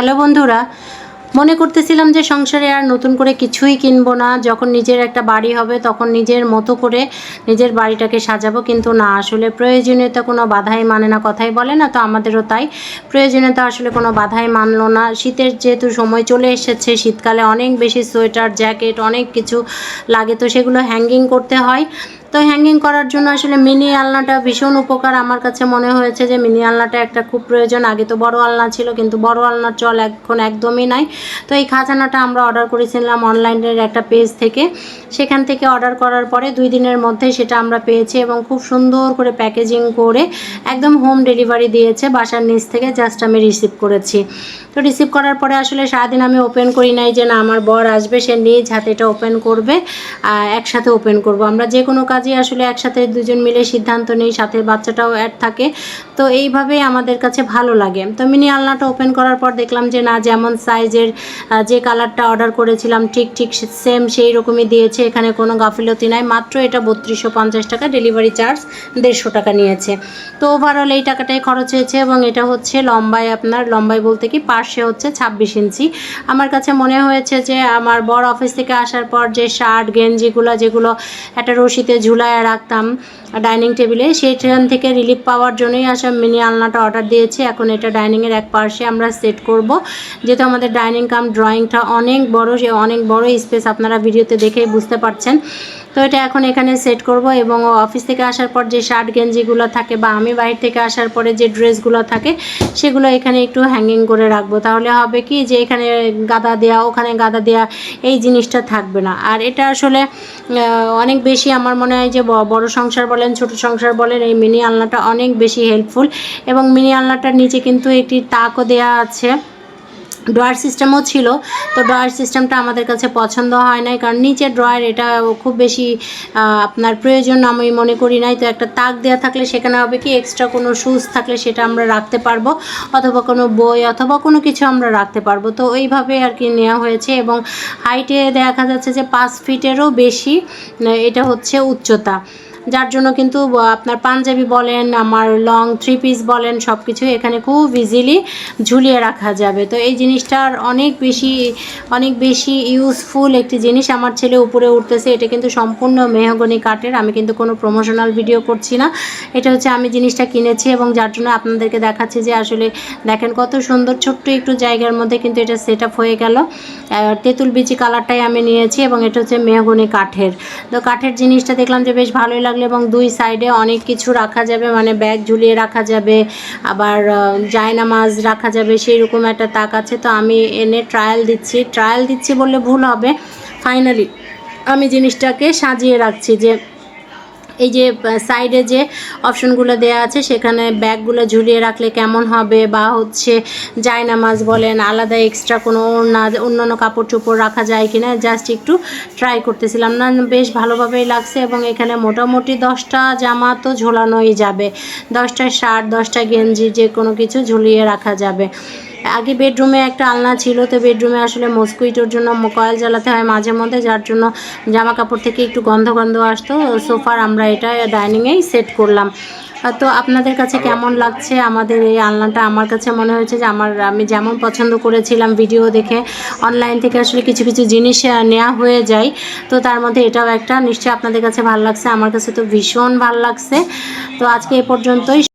Hello বন্ধুরা, মনে করতেছিলাম যে সংসারে আর নতুন করে কিছুই কিনবো না, যখন নিজের একটা বাড়ি হবে তখন নিজের মতো করে নিজের বাড়িটাকে সাজাবো, কিন্তু না, আসলে প্রয়োজনীয়তা কোনো বাধাই মানে না, কথাই বলে না, তো আমাদেরও তাই। প্রয়োজনীয়তা আসলে কোনো বাধাই মানলো না। শীতের যেহেতু সময় চলে এসেছে, শীতকালে অনেক বেশি সোয়েটার, জ্যাকেট, অনেক কিছু লাগে, তো সেগুলো হ্যাঙ্গিং করতে হয়। তো হ্যাঙ্গিং করার জন্য আসলে মিনি আলনাটা ভীষণ উপকার। আমার কাছে মনে হয়েছে যে মিনি আলনাটা একটা খুব প্রয়োজন। আগে তো বড় আলনা ছিল, কিন্তু বড় আলনার চল এখন একদমই নাই। তো এই খাজানাটা আমরা অর্ডার করেছিলাম অনলাইনের একটা পেজ থেকে। সেখান থেকে অর্ডার করার পরে দুই দিনের মধ্যে সেটা আমরা পেয়েছি এবং খুব সুন্দর করে প্যাকেজিং করে একদম হোম ডেলিভারি দিয়েছে বাসার নিচ থেকে। জাস্ট আমি রিসিভ করেছি। তো রিসিভ করার পরে আসলে সারাদিন আমি ওপেন করি নাই যে না, আমার বর আসবে, সে নিজ হাতে এটা ওপেন করবে একসাথে ওপেন করব। আমরা যে কোনো কাজই আসলে একসাথে দুজন মিলে সিদ্ধান্ত নিই, সাথে বাচ্চাটাও অ্যাড থাকে। তো এইভাবেই আমাদের কাছে ভালো লাগে। তো মিনি আলনাটা ওপেন করার পর দেখলাম যে না, যেমন সাইজের যে কালারটা অর্ডার করেছিলাম, ঠিক ঠিক সেম সেই রকমই দিয়েছে। এখানে কোনো গাফিলতি নাই। মাত্র এটা বত্রিশশো পঞ্চাশ টাকা ডেলিভারি চার্জ দেড়শো টাকা নিয়েছে। তো ওভারঅল এই টাকাটাই খরচ হয়েছে এবং এটা হচ্ছে লম্বায় আপনার, লম্বায় বলতে কি, পার্শ্বে হচ্ছে ছাব্বিশ ইঞ্চি। আমার কাছে মনে হয়েছে যে আমার বড় অফিস থেকে আসার পর যে শার্ট গেঞ্জিগুলো, যেগুলো একটা রশিতে ঝুলায় রাখতাম। ডাইনিং টেবিলে সেইখান থেকে রিলিফ পাওয়ার জন্যই আসা মিনি আলনাটা অর্ডার দিয়েছি। এখন এটা ডাইনিংয়ের এক পার্শ্বে আমরা সেট করব। যেহেতু আমাদের ডাইনিং কাম ড্রয়িংটা অনেক বড়, সে অনেক বড় স্পেস আপনারা ভিডিওতে দেখেই বুঝতে পারছেন। তো এটা এখন এখানে সেট করব এবং অফিস থেকে আসার পর যে শার্ট গেঞ্জিগুলো থাকে বা আমি বাইরে থেকে আসার পরে যে ড্রেসগুলো থাকে, সেগুলো এখানে একটু হ্যাঙ্গিং করে রাখব। তাহলে হবে কি যে এখানে গাদা দেওয়া ওখানে গাদা দেওয়া এই জিনিসটা থাকবে না। আর এটা আসলে অনেক বেশি আমার মনে হয় যে বড় সংসার বলেন, ছোট সংসার বলেন, এই মিনি আলনাটা অনেক বেশি হেল্পফুল এবং মিনি আলনাটার নিচে কিন্তু একটি তাকও দেওয়া আছে। ড্রয়ার সিস্টেমও ছিল, তো ড্রয়ার সিস্টেমটা আমাদের কাছে পছন্দ হয় নাই, কারণ নিচে ড্রয়ার এটা খুব বেশি আপনার প্রয়োজন আমি মনে করি নাই, তো একটা তাক দেওয়া থাকলে সেখানে হবে কি এক্সট্রা কোনো শুজ থাকলে সেটা আমরা রাখতে পারব, অথবা কোনো বই অথবা কোনো কিছু আমরা রাখতে পারব, তো এইভাবে আর কি নেওয়া হয়েছে এবং হাইটে দেখা যাচ্ছে যে পাঁচ ফিটেরও বেশি এটা হচ্ছে উচ্চতা। যার জন্য কিন্তু আপনার পাঞ্জাবি বলেন, আমার লং থ্রি পিস বলেন সব কিছু এখানে খুব ইজিলি ঝুলিয়ে রাখা যাবে। তো এই জিনিসটার অনেক বেশি অনেক বেশি ইউজফুল একটি জিনিস আমার ছেলে উপরে উঠতেছে। এটা কিন্তু সম্পূর্ণ মেহগনি কাঠের, আমি কিন্তু কোনো প্রমোশনাল ভিডিও করছি না। এটা হচ্ছে আমি জিনিসটা কিনেছি এবং যার জন্য আপনাদেরকে দেখাচ্ছি যে আসলে দেখেন কত সুন্দর ছোট্ট একটু জায়গার মধ্যে কিন্তু এটা সেট হয়ে গেল। তেঁতুল বিচি কালারটাই আমি নিয়েছি এবং এটা হচ্ছে মেহগনি কাঠের। তো কাঠের জিনিসটা দেখলাম যে বেশ ভালোই লাগল এবং দুই সাইডে অনেক কিছু রাখা যাবে মানে ব্যাগ ঝুলিয়ে রাখা যাবে, আবার জায়নামাজ রাখা যাবে সেই রকম একটা তাক আছে। তো আমি এনে ট্রায়াল দিচ্ছি। ট্রায়াল দিচ্ছি বললে ভুল হবে। ফাইনালি আমি জিনিসটাকে সাজিয়ে রাখছি যে এই যে সাইডে যে অপশনগুলো দেওয়া আছে, সেখানে ব্যাগগুলো ঝুলিয়ে রাখলে কেমন হবে বা হচ্ছে জায়নামাজ বলেন, আলাদা এক্সট্রা কোনো না, অন্যান্য কাপড় চোপড় রাখা যায় কিনা জাস্ট একটু ট্রাই করতেছিলাম। না, বেশ ভালোভাবেই লাগছে এবং এখানে মোটামুটি দশটা জামা তো ঝোলানোই যাবে। দশটা শার্ট দশটা গেঞ্জি যে কোনো কিছু ঝুলিয়ে রাখা যাবে। আগে বেডরুমে একটা আলনা ছিল তো বেডরুমে আসলে মস্কুইটোর জন্য কয়েল জ্বালাতে হয় মাঝে মধ্যে যার জন্য জামা কাপড় থেকে একটু গন্ধ গন্ধ আসতো সোফার আমরা এটা ডাইনিংয়েই সেট করলাম। তো আপনাদের কাছে কেমন লাগছে আমাদের এই আলনাটা? আমার কাছে মনে হয়েছে যে আমার আমি যেমন পছন্দ করেছিলাম ভিডিও দেখে অনলাইন থেকে আসলে কিছু কিছু জিনিস নেওয়া হয়ে যায়। তো তার মধ্যে এটাও একটা। নিশ্চয়ই আপনাদের কাছে ভালো লাগছে। আমার কাছে তো ভীষণ ভালো লাগছে। তো আজকে এ পর্যন্তই।